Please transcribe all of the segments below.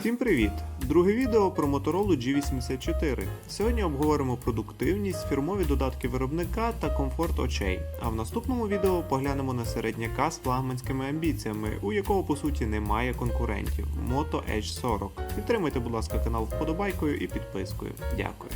Всім привіт! Друге відео про Motorola G84. Сьогодні обговоримо продуктивність, фірмові додатки виробника та комфорт очей. А в наступному відео поглянемо на середняка з флагманськими амбіціями, у якого по суті немає конкурентів Moto Edge 40. Підтримайте, будь ласка, канал вподобайкою і підпискою. Дякую.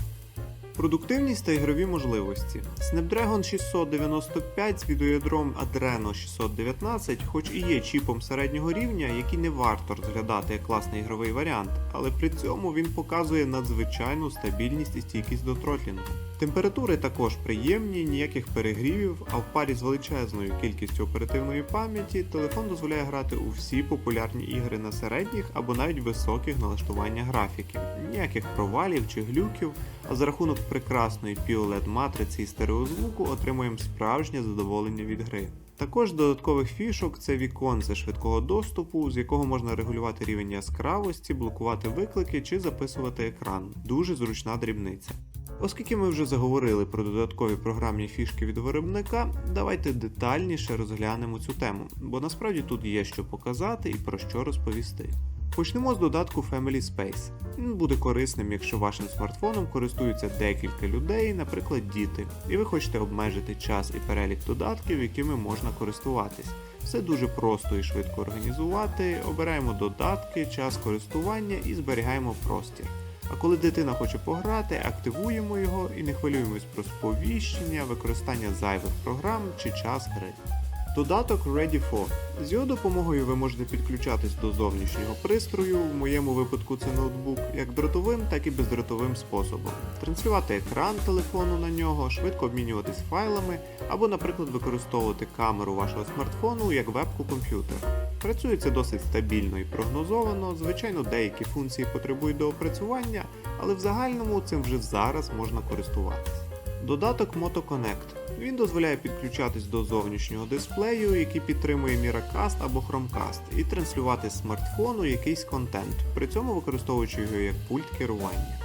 Продуктивність та ігрові можливості. Snapdragon 695 з відеоядром Adreno 619, хоч і є чіпом середнього рівня, який не варто розглядати як класний ігровий варіант, але при цьому він показує надзвичайну стабільність і стійкість до тротлінгу. Температури також приємні, ніяких перегрівів, а в парі з величезною кількістю оперативної пам'яті телефон дозволяє грати у всі популярні ігри на середніх або навіть високих налаштування графіки. Ніяких провалів чи глюків, а за рахунок прекрасної POLED матриці і стереозвуку отримуємо справжнє задоволення від гри. Також додаткових фішок це віконце швидкого доступу, з якого можна регулювати рівень яскравості, блокувати виклики чи записувати екран. Дуже зручна дрібниця. Оскільки ми вже заговорили про додаткові програмні фішки від виробника, давайте детальніше розглянемо цю тему, бо насправді тут є що показати і про що розповісти. Почнемо з додатку Family Space. Він буде корисним, якщо вашим смартфоном користуються декілька людей, наприклад, діти, і ви хочете обмежити час і перелік додатків, якими можна користуватись. Все дуже просто і швидко організувати. Обираємо додатки, час користування і зберігаємо простір. А коли дитина хоче пограти, активуємо його і не хвилюємось про сповіщення, використання зайвих програм чи час гри. Додаток Ready4. З його допомогою ви можете підключатись до зовнішнього пристрою, в моєму випадку це ноутбук, як дротовим, так і бездротовим способом, транслювати екран телефону на нього, швидко обмінюватись файлами або, наприклад, використовувати камеру вашого смартфону як вебку комп'ютера. Працює це досить стабільно і прогнозовано. Звичайно, деякі функції потребують доопрацювання, але в загальному цим вже зараз можна користуватись. Додаток Moto Connect. Він дозволяє підключатись до зовнішнього дисплею, який підтримує Miracast або Chromecast, і транслювати з смартфону якийсь контент, при цьому використовуючи його як пульт керування.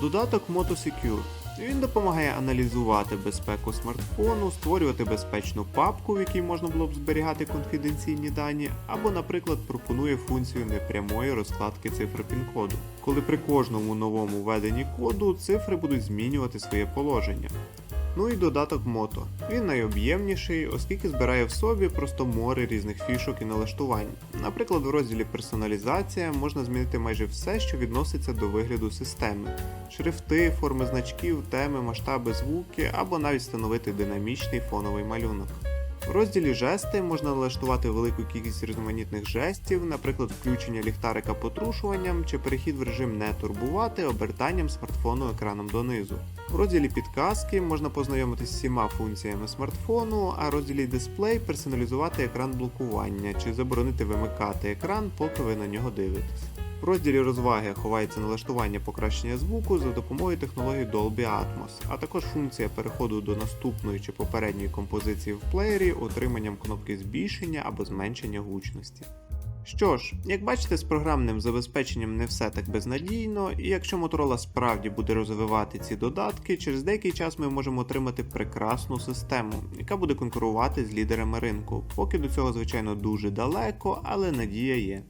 Додаток Moto Secure. Він допомагає аналізувати безпеку смартфону, створювати безпечну папку, в якій можна було б зберігати конфіденційні дані, або, наприклад, пропонує функцію непрямої розкладки цифр пін-коду, коли при кожному новому введенні коду цифри будуть змінювати своє положення. Ну і додаток Moto. Він найоб'ємніший, оскільки збирає в собі просто море різних фішок і налаштувань. Наприклад, в розділі персоналізація можна змінити майже все, що відноситься до вигляду системи: шрифти, форми значків, теми, масштаби, звуки або навіть встановити динамічний фоновий малюнок. В розділі жести можна налаштувати велику кількість різноманітних жестів, наприклад, включення ліхтарика потрушуванням чи перехід в режим не турбувати обертанням смартфону екраном донизу. В розділі підказки можна познайомитися з всіма функціями смартфону, а в розділі дисплей персоналізувати екран блокування чи заборонити вимикати екран, поки ви на нього дивитесь. В розділі розваги ховається налаштування покращення звуку за допомогою технології Dolby Atmos, а також функція переходу до наступної чи попередньої композиції в плеєрі отриманням кнопки збільшення або зменшення гучності. Що ж, як бачите, з програмним забезпеченням не все так безнадійно, і якщо Motorola справді буде розвивати ці додатки, через деякий час ми можемо отримати прекрасну систему, яка буде конкурувати з лідерами ринку. Поки до цього, звичайно, дуже далеко, але надія є.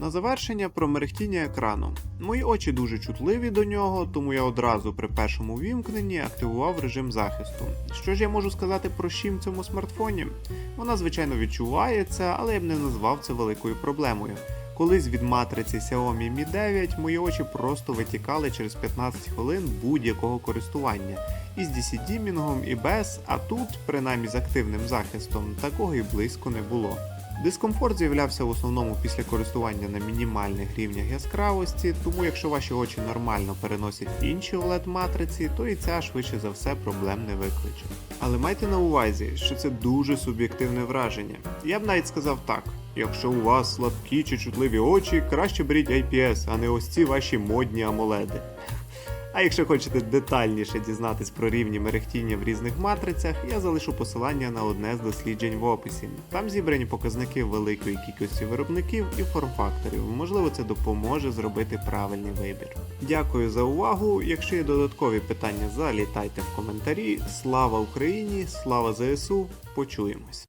На завершення про мерехтіння екрану. Мої очі дуже чутливі до нього, тому я одразу при першому вімкненні активував режим захисту. Що ж я можу сказати про щім цьому смартфоні? Вона, звичайно, відчувається, але я б не назвав це великою проблемою. Колись від матриці Xiaomi Mi 9 мої очі просто витікали через 15 хвилин будь-якого користування. І з DC-дімінгом, і без, а тут, принаймні з активним захистом, такого і близько не було. Дискомфорт з'являвся в основному після користування на мінімальних рівнях яскравості, тому якщо ваші очі нормально переносять інші OLED-матриці, то і ця швидше за все проблем не викличе. Але майте на увазі, що це дуже суб'єктивне враження. Я б навіть сказав так: якщо у вас слабкі чи чутливі очі, краще беріть IPS, а не ось ці ваші модні амоледи. А якщо хочете детальніше дізнатись про рівні мерехтіння в різних матрицях, я залишу посилання на одне з досліджень в описі. Там зібрані показники великої кількості виробників і форм-факторів. Можливо, це допоможе зробити правильний вибір. Дякую за увагу. Якщо є додаткові питання, залітайте в коментарі. Слава Україні! Слава ЗСУ! Почуємось!